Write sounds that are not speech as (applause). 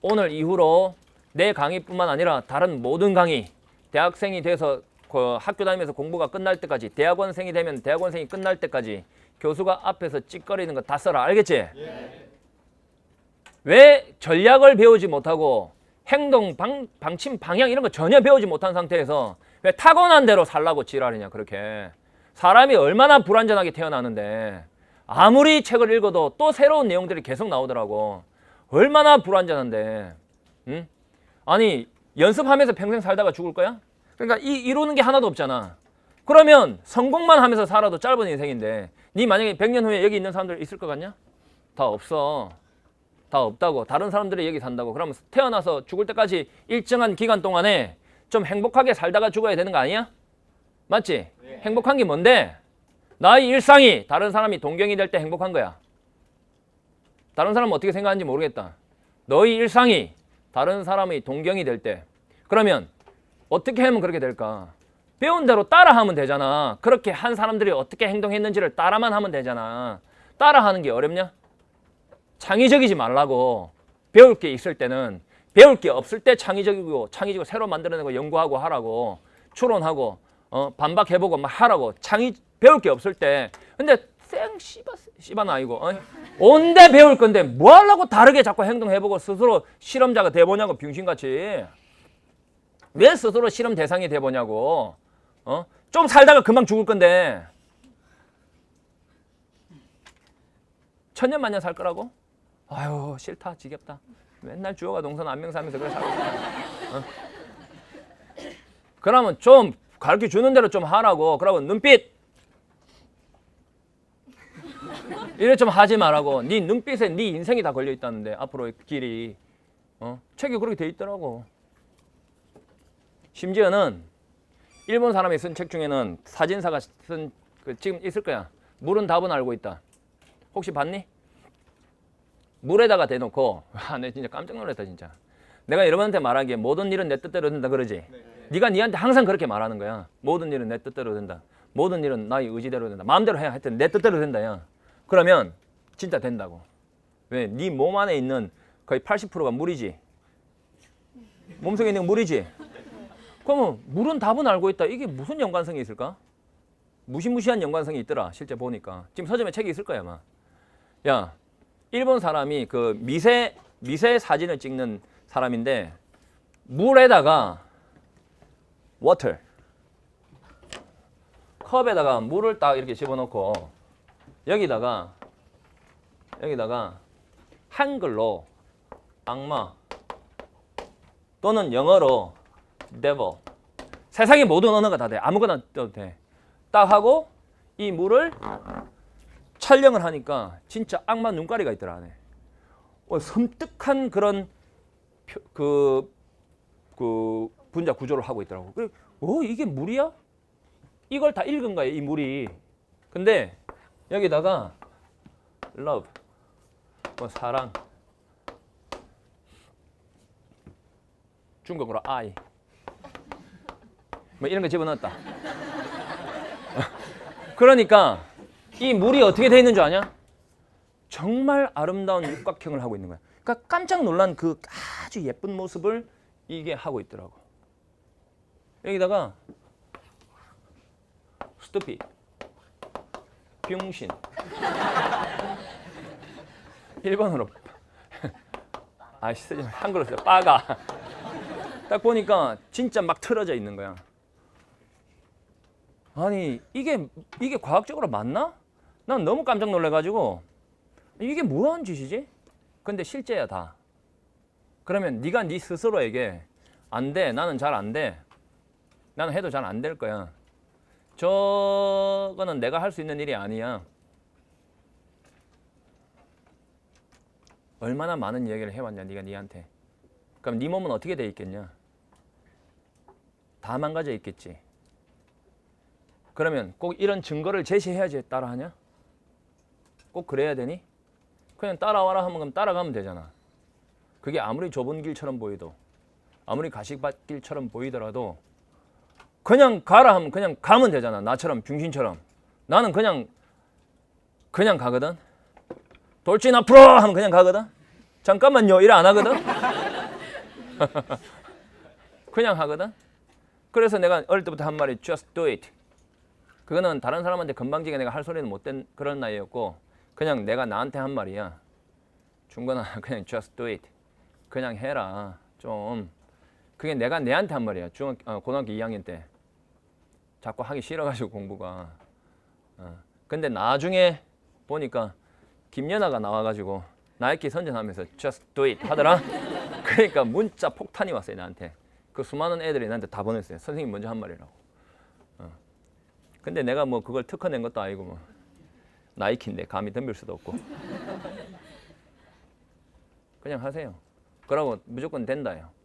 오늘 이후로 내 강의뿐만 아니라 다른 모든 강의 대학생이 돼서 그 학교 다니면서 공부가 끝날 때까지 대학원생이 되면 대학원생이 끝날 때까지 교수가 앞에서 찌꺼리는 거 다 써라. 알겠지? 왜 전략을 배우지 못하고 행동 방, 방침 방향 이런 거 전혀 배우지 못한 상태에서 왜 타고난 대로 살라고 지랄이냐 그렇게. 사람이 얼마나 불완전하게 태어나는데. 아무리 책을 읽어도 또 새로운 내용들이 계속 나오더라고 얼마나 불완전한데 응? 아니 연습하면서 평생 살다가 죽을 거야? 그러니까 이, 이루는 게 하나도 없잖아 그러면 성공만 하면서 살아도 짧은 인생인데 네 만약에 100년 후에 여기 있는 사람들 있을 것 같냐? 다 없어 다 없다고 다른 사람들이 여기 산다고 그러면 태어나서 죽을 때까지 일정한 기간 동안에 좀 행복하게 살다가 죽어야 되는 거 아니야? 맞지? 행복한 게 뭔데? 나의 일상이 다른 사람이 동경이 될 때 행복한 거야. 다른 사람은 어떻게 생각하는지 모르겠다. 너의 일상이 다른 사람의 동경이 될 때. 그러면 어떻게 하면 그렇게 될까? 배운 대로 따라하면 되잖아. 그렇게 한 사람들이 어떻게 행동했는지를 따라만 하면 되잖아. 따라하는 게 어렵냐? 창의적이지 말라고. 배울 게 있을 때는 배울 게 없을 때 창의적이고 창의적으로 새로 만들어내고 연구하고 하라고 추론하고 어, 반박해보고 막 하라고 창의 배울 게 없을 때 근데 쌩 씨바 씨바는 아니고 어? 온데 배울 건데 뭐 하려고 다르게 자꾸 행동해보고 스스로 실험자가 돼보냐고 병신같이 왜 스스로 실험 대상이 돼보냐고 어? 좀 살다가 금방 죽을 건데 천년만년 살 거라고? 아유 싫다 지겹다 맨날 주어가 동선 안명사하면서 그래 살고 어? 그러면 좀 가르쳐 주는 대로 좀 하라고 그러고 눈빛 이래 좀 하지 말라고 네 눈빛에 네 인생이 다 걸려 있다는데 앞으로의 길이 어? 책이 그렇게 돼 있더라고 심지어는 일본 사람이 쓴 책 중에는 사진사가 쓴 그 지금 있을 거야 물은 답은 알고 있다 혹시 봤니? 물에다가 대놓고 (laughs) 아, 내 진짜 깜짝 놀랐다 진짜. 내가 여러분한테 말하기에 모든 일은 내 뜻대로 된다 그러지. 네가 니한테 항상 그렇게 말하는 거야. 모든 일은 내 뜻대로 된다. 모든 일은 나의 의지대로 된다. 마음대로 해. 하여튼 내 뜻대로 된다 야. 그러면 진짜 된다고. 왜? 네 몸 안에 있는 거의 80%가 물이지. 몸속에 있는 건 물이지. 그러면 물은 답은 알고 있다. 이게 무슨 연관성이 있을까? 무시무시한 연관성이 있더라. 실제 보니까. 지금 서점에 책이 있을 거야, 아마. 야, 일본 사람이 그 미세 미세 사진을 찍는 사람인데 물에다가 워터 컵에다가 물을 딱 이렇게 집어넣고 여기다가 여기다가 한글로 악마 또는 영어로 devil 세상의 모든 언어가 다 돼 아무거나 떠도 돼 딱 하고 이 물을 촬영을 하니까 진짜 악마 눈가리가 있더라 안에. 어, 섬뜩한 그런 표- 그, 그 분자 구조를 하고 있더라고. 그래, 어 이게 물이야? 이걸 다 읽은 거예요 이 물이. 근데 여기다가 love, 뭐 사랑, 중국어로 I, 뭐 이런 거 집어넣었다. (laughs) 그러니까 이 물이 어떻게 돼 있는 줄 아냐? 정말 아름다운 육각형을 하고 있는 거야. 그러니까 깜짝 놀란 그 아주 예쁜 모습을 이게 하고 있더라고. 여기다가 스투피, 병신, 일본어로 아씨 쓰지 마. 한글로 써 빠가. 딱 보니까 진짜 막 틀어져 있는 거야. 아니 이게 이게 과학적으로 맞나? 난 너무 깜짝 놀래가지고 이게 뭐하는 짓이지? 근데 실제야 다. 그러면 네가 네 스스로에게 안 돼, 나는 잘 안 돼, 나는 해도 잘 안 될 거야. 저거는 내가 할 수 있는 일이 아니야. 얼마나 많은 이야기를 해왔냐, 네가 네한테. 그럼 네 몸은 어떻게 돼 있겠냐? 다 망가져 있겠지. 그러면 꼭 이런 증거를 제시해야지 따라하냐? 꼭 그래야 되니? 그냥 따라와라 하면 그럼 따라가면 되잖아. 그게 아무리 좁은 길처럼 보이도 아무리 가시밭길처럼 보이더라도 그냥 가라 하면 그냥 가면 되잖아. 나처럼 병신처럼. 나는 그냥 그냥 가거든. 돌진 앞으로 하면 그냥 가거든. 잠깐만요. 이래 안 하거든. (laughs) 그냥 하거든. 그래서 내가 어릴 때부터 한 말이 just do it. 그거는 다른 사람한테 건방지게 내가 할 소리는 못 된 그런 나이였고 그냥 내가 나한테 한 말이야. 중건아 (laughs) 그냥 just do it. 그냥 해라. 좀 그게 내가 내한테 한 말이야. 중학 어, 고등학교 2학년 때 자꾸 하기 싫어가지고 공부가. 어. 근데 나중에 보니까 김연아가 나와가지고 나이키 선전하면서 just do it 하더라. (laughs) 그러니까 문자 폭탄이 왔어요 나한테. 그 수많은 애들이 나한테 다 보냈어요. 선생님 먼저 한 말이라고. 어. 근데 내가 뭐 그걸 특허낸 것도 아니고 뭐 나이키인데 감히 덤빌 수도 없고. 그냥 하세요. 그러고 무조건 된다요.